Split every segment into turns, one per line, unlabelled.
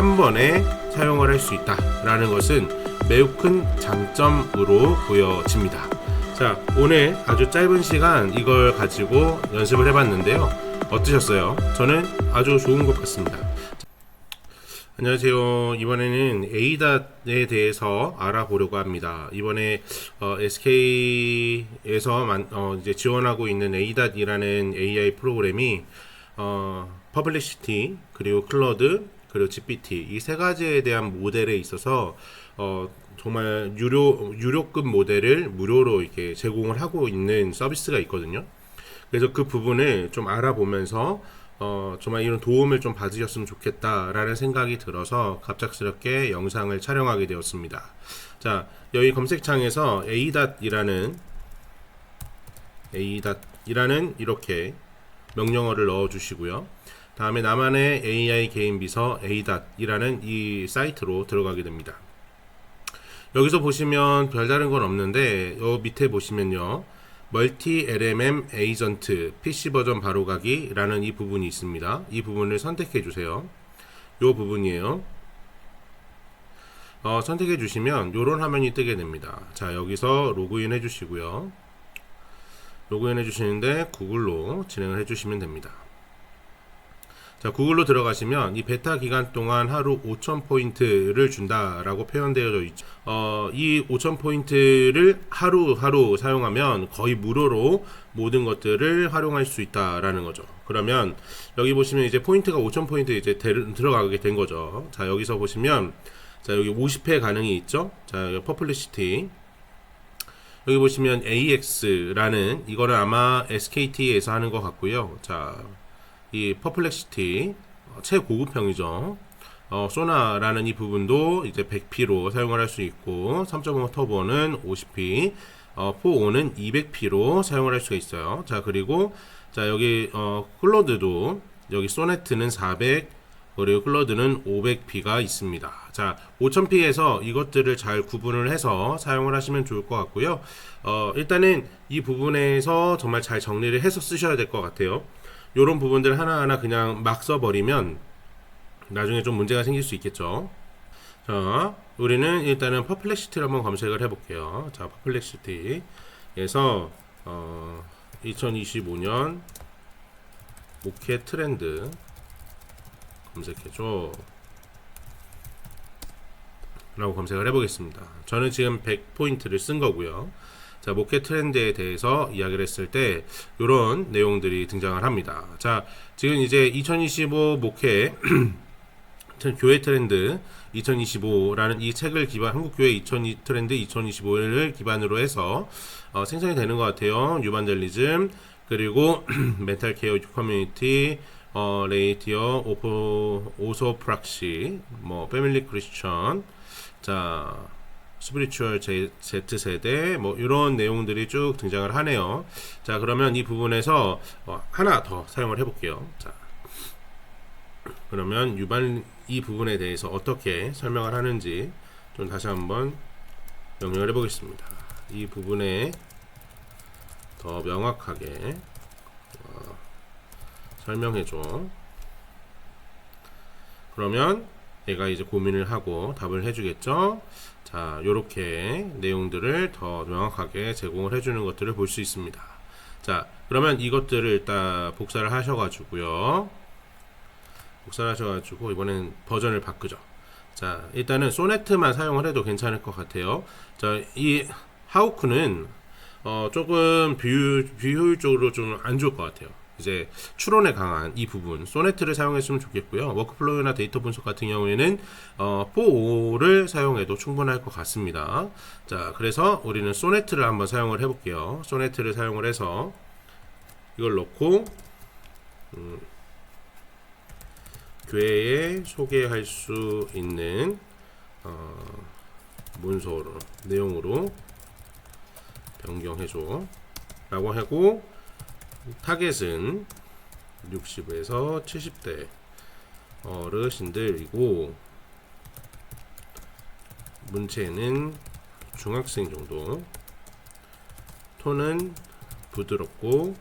한 번에 사용을 할 수 있다라는 것은 매우 큰 장점으로 보여집니다. 자, 오늘 아주 짧은 시간 이걸 가지고 연습을 해봤는데요. 어떠셨어요? 저는 아주 좋은 것 같습니다. 안녕하세요. 이번에는 ADAT에 대해서 알아보려고 합니다. 이번에 어, SK에서 만, 어, 이제 지원하고 있는 ADAT이라는 AI 프로그램이 어, 퍼블리시티 그리고 클러드 그리고 GPT 이 세 가지에 대한 모델에 있어서 어, 정말 유료 유료급 모델을 무료로 이렇게 제공을 하고 있는 서비스가 있거든요. 그래서 그 부분을 좀 알아보면서 어, 정말 이런 도움을 좀 받으셨으면 좋겠다라는 생각이 들어서 갑작스럽게 영상을 촬영하게 되었습니다. 자, 여기 검색창에서 A.이라는 A.이라는 이렇게 명령어를 넣어 주시고요. 다음에 나만의 AI 개인 비서 A.이라는 이 사이트로 들어가게 됩니다. 여기서 보시면 별다른 건 없는데 요 밑에 보시면요. 멀티 LMM 에이전트 PC 버전 바로가기라는 이 부분이 있습니다. 이 부분을 선택해 주세요. 요 부분이에요. 어, 선택해 주시면 요런 화면이 뜨게 됩니다. 자, 여기서 로그인 해 주시고요. 로그인 해 주시는데 구글로 진행을 해 주시면 됩니다. 자, 구글로 들어가시면 이 베타 기간 동안 하루 5,000포인트를 준다라고 표현되어 있죠. 어, 이 5,000포인트를 하루하루 사용하면 거의 무료로 모든 것들을 활용할 수 있다라는 거죠. 그러면 여기 보시면 이제 포인트가 5,000포인트 이제 데- 들어가게 된 거죠. 자, 여기서 보시면 자, 여기 50회 가능이 있죠. 자, 여기 퍼플리시티 여기 보시면 AX라는 이거는 아마 SKT에서 하는 것 같고요. 자, 이 퍼플렉시티 어, 최고급형이죠. 어, 소나라는 이 부분도 이제 100P로 사용을 할 수 있고 3.5 터보는 50P, 어, 4.5는 200P로 사용을 할 수가 있어요. 자 그리고 자 여기 어, 클로드도 여기 소네트는 400 그리고 클로드는 500P가 있습니다. 자 5000P에서 이것들을 잘 구분을 해서 사용을 하시면 좋을 것 같고요. 어, 일단은 이 부분에서 정말 잘 정리를 해서 쓰셔야 될 것 같아요. 요런 부분들 하나하나 그냥 막 써버리면 나중에 좀 문제가 생길 수 있겠죠. 자, 우리는 일단은 퍼플렉시티를 한번 검색을 해볼게요. 자, 퍼플렉시티에서 어, 2025년 목회 트렌드 검색해줘. 라고 검색을 해보겠습니다. 저는 지금 100포인트를 쓴 거고요. 자, 목회 트렌드에 대해서 이야기를 했을 때 이런 내용들이 등장을 합니다. 자, 지금 이제 2025 목회 교회 트렌드 2025라는 이 책을 기반 한국 교회 2002 트렌드 2025를 기반으로 해서 어, 생성이 되는 것 같아요. 유반델리즘 그리고 멘탈 케어 커뮤니티 어, 레이티어 오포 오소 프락시 뭐 패밀리 크리스천 자 스피리추얼 Z세대 뭐 이런 내용들이 쭉 등장을 하네요. 자 그러면 이 부분에서 어, 하나 더 사용을 해 볼게요. 자 그러면 유반 이 부분에 대해서 어떻게 설명을 하는지 좀 다시 한번 명령을 해 보겠습니다. 이 부분에 더 명확하게 어, 설명해줘. 그러면 얘가 이제 고민을 하고 답을 해주겠죠. 자, 요렇게 내용들을 더 명확하게 제공을 해주는 것들을 볼 수 있습니다. 자, 그러면 이것들을 일단 복사를 하셔가지고요. 복사를 하셔가지고 이번엔 버전을 바꾸죠. 자, 일단은 소네트만 사용을 해도 괜찮을 것 같아요. 자, 이 하우크는 어, 조금 비효, 비효율적으로 좀 안 좋을 것 같아요. 이제 추론에 강한 이 부분 소네트를 사용했으면 좋겠고요. 워크플로우나 데이터 분석 같은 경우에는 어, 4.5를 사용해도 충분할 것 같습니다. 자, 그래서 우리는 소네트를 한번 사용을 해볼게요. 소네트를 사용을 해서 이걸 넣고 음, 교회에 소개할 수 있는 어, 문서로 내용으로 변경해줘 라고 하고 타겟은 60에서 70대 어르신들이고 문체는 중학생 정도 톤은 부드럽고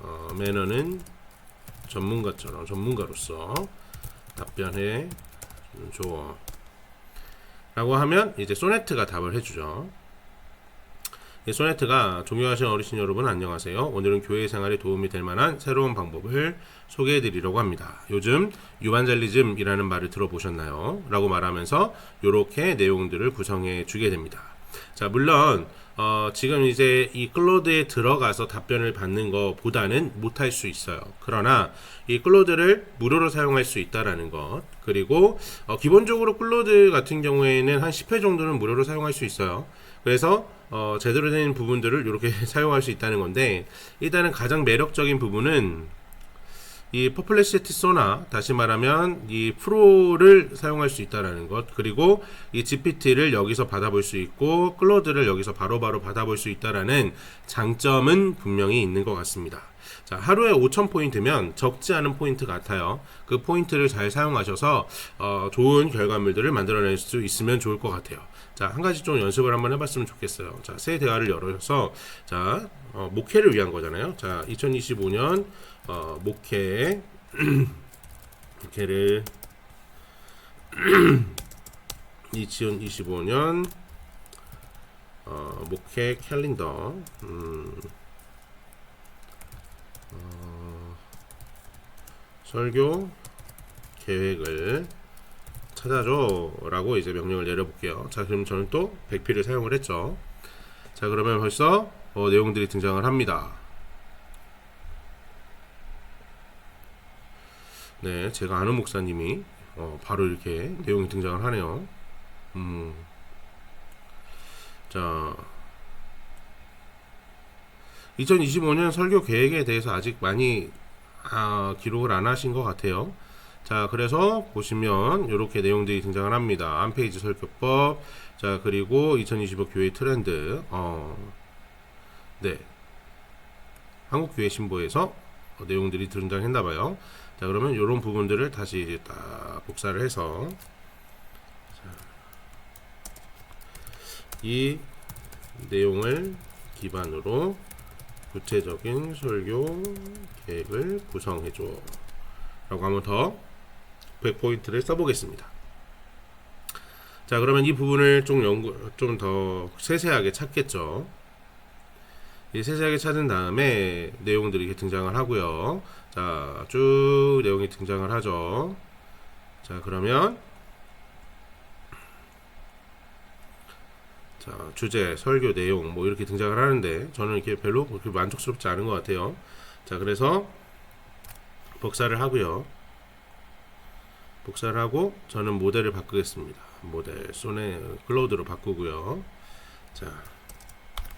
어, 매너는 전문가처럼 전문가로서 답변해 줘. 라고 하면 이제 소네트가 답을 해주죠. 이 소네트가 존경하신 어르신 여러분 안녕하세요. 오늘은 교회 생활에 도움이 될 만한 새로운 방법을 소개해 드리려고 합니다. 요즘 유반젤리즘이라는 말을 들어보셨나요? 라고 말하면서 이렇게 내용들을 구성해 주게 됩니다. 자, 물론 어, 지금 이제 이 클로드에 들어가서 답변을 받는 것보다는 못할 수 있어요. 그러나 이 클로드를 무료로 사용할 수 있다라는 것 그리고 어, 기본적으로 클로드 같은 경우에는 한 10회 정도는 무료로 사용할 수 있어요. 그래서 어, 제대로 된 부분들을 이렇게 사용할 수 있다는 건데 일단은 가장 매력적인 부분은 이 퍼플레시티 소나 다시 말하면 이 프로를 사용할 수 있다라는 것 그리고 이 GPT를 여기서 받아볼 수 있고 클로드를 여기서 바로바로 받아볼 수 있다라는 장점은 분명히 있는 것 같습니다. 자 하루에 5천 포인트면 적지 않은 포인트 같아요. 그 포인트를 잘 사용하셔서 어, 좋은 결과물들을 만들어낼 수 있으면 좋을 것 같아요. 자 한 가지 좀 연습을 한번 해봤으면 좋겠어요. 자 새 대화를 열어서 자 어, 목회를 위한 거잖아요. 자 2025년 어, 목회 목회를 2025년 어, 목회 캘린더 음, 어, 설교 계획을 찾아줘라고 이제 명령을 내려볼게요. 자 그럼 저는 또 100피를 사용을 했죠. 자 그러면 벌써 어, 내용들이 등장을 합니다. 네, 제가 아는 목사님이 어, 바로 이렇게 내용이 등장을 하네요. 음, 자, 2025년 설교 계획에 대해서 아직 많이 아, 기록을 안 하신 것 같아요. 자, 그래서 보시면 이렇게 내용들이 등장을 합니다. 안페이지 설교법, 자, 그리고 2025 교회 트렌드, 어, 네. 한국교회 신보에서 어, 내용들이 등장했나 봐요. 자, 그러면 이런 부분들을 다시 이제 딱 복사를 해서 자, 이 내용을 기반으로 구체적인 설교 계획을 구성해줘. 라고 한번 더 100포인트를 써보겠습니다. 자, 그러면 이 부분을 좀 연구, 좀 더 세세하게 찾겠죠. 이 세세하게 찾은 다음에 내용들이 이렇게 등장을 하고요. 자, 쭉 내용이 등장을 하죠. 자, 그러면 자, 주제, 설교 내용 뭐 이렇게 등장을 하는데 저는 이렇게 별로 그렇게 만족스럽지 않은 것 같아요. 자, 그래서 복사를 하고요. 복사를 하고 저는 모델을 바꾸겠습니다. 모델 손에 클로드로 바꾸고요. 자,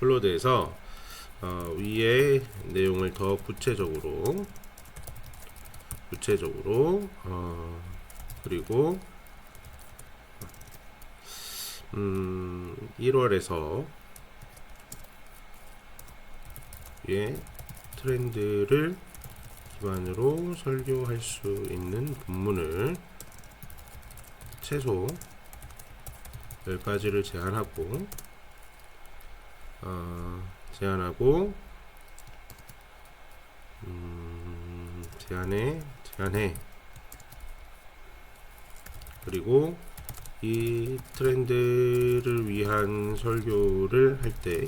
클로드에서 어, 위에 내용을 더 구체적으로 구체적으로 어, 그리고 음, 1월에서 예, 트렌드를 기반으로 설교할 수 있는 본문을 최소 10가지를 제한하고 어, 제한하고 음, 제한해 제한해 그리고 이 트렌드를 위한 설교를 할 때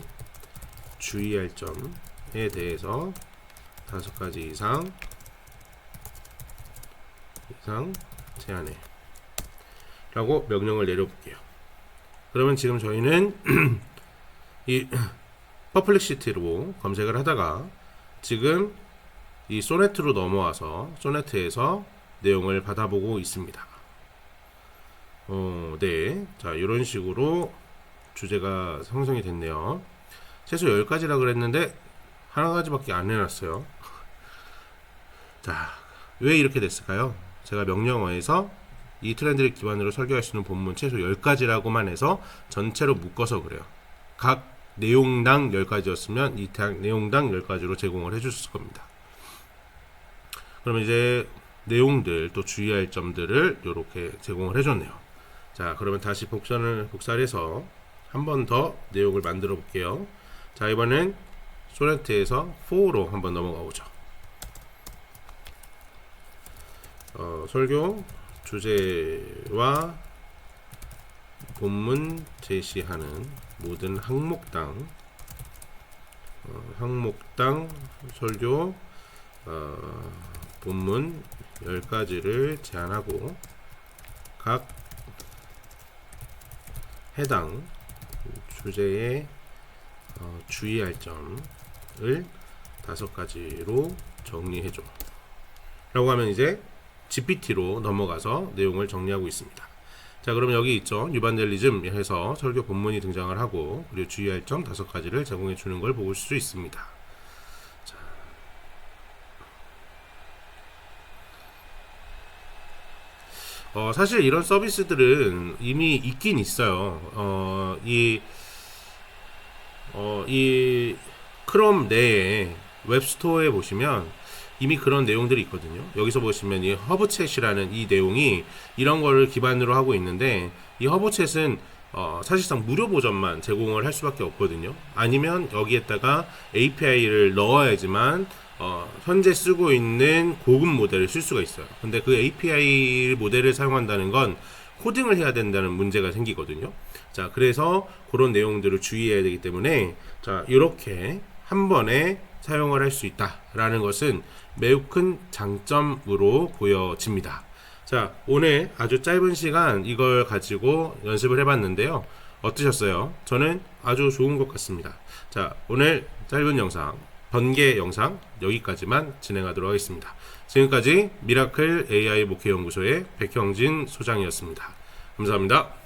주의할 점에 대해서 다섯 가지 이상 이상 제한해 라고 명령을 내려볼게요. 그러면 지금 저희는 이 퍼플릭시티로 검색을 하다가 지금 이 소네트로 넘어와서 소네트에서 내용을 받아보고 있습니다. 어, 네. 자, 이런 식으로 주제가 형성이 됐네요. 최소 10가지라 그랬는데 하나 가지밖에 안 해놨어요. 자, 왜 이렇게 됐을까요? 제가 명령어에서 이 트렌드를 기반으로 설계할 수 있는 본문 최소 10가지라고만 해서 전체로 묶어서 그래요. 각 내용당 10가지였으면 이 당- 내용당 10가지로 제공을 해줬을 겁니다. 그러면 이제 내용들 또 주의할 점들을 이렇게 제공을 해줬네요. 자, 그러면 다시 복선을 복사를 해서 한 번 더 내용을 만들어 볼게요. 자, 이번엔 소네트에서 4로 한번 넘어가 보죠. 어, 설교 주제와 본문 제시하는 모든 항목당 어, 항목당 설교 어, 본문 10가지를 제안하고 각 해당 주제에 어, 주의할 점을 다섯 가지로 정리해줘. 라고 하면 이제 GPT로 넘어가서 내용을 정리하고 있습니다. 자, 그럼 여기 있죠. 유반델리즘 해서 설교 본문이 등장을 하고 그리고 주의할 점 다섯 가지를 제공해 주는 걸 볼 수 있습니다. 자. 어, 사실 이런 서비스들은 이미 있긴 있어요. 어, 이, 어, 이 크롬 내에 웹스토어에 보시면 이미 그런 내용들이 있거든요. 여기서 보시면 이 허브챗이라는 이 내용이 이런 거를 기반으로 하고 있는데 이 허브챗은 어, 사실상 무료 버전만 제공을 할 수밖에 없거든요. 아니면 여기에다가 API를 넣어야지만 어, 현재 쓰고 있는 고급 모델을 쓸 수가 있어요. 근데 그 API 모델을 사용한다는 건 코딩을 해야 된다는 문제가 생기거든요. 자, 그래서 그런 내용들을 주의해야 되기 때문에 자, 이렇게 한 번에 사용을 할 수 있다라는 것은 매우 큰 장점으로 보여집니다. 자, 오늘 아주 짧은 시간 이걸 가지고 연습을 해봤는데요. 어떠셨어요? 저는 아주 좋은 것 같습니다. 자, 오늘 짧은 영상, 번개 영상 여기까지만 진행하도록 하겠습니다. 지금까지 미라클 AI 목회연구소의 백형진 소장이었습니다. 감사합니다.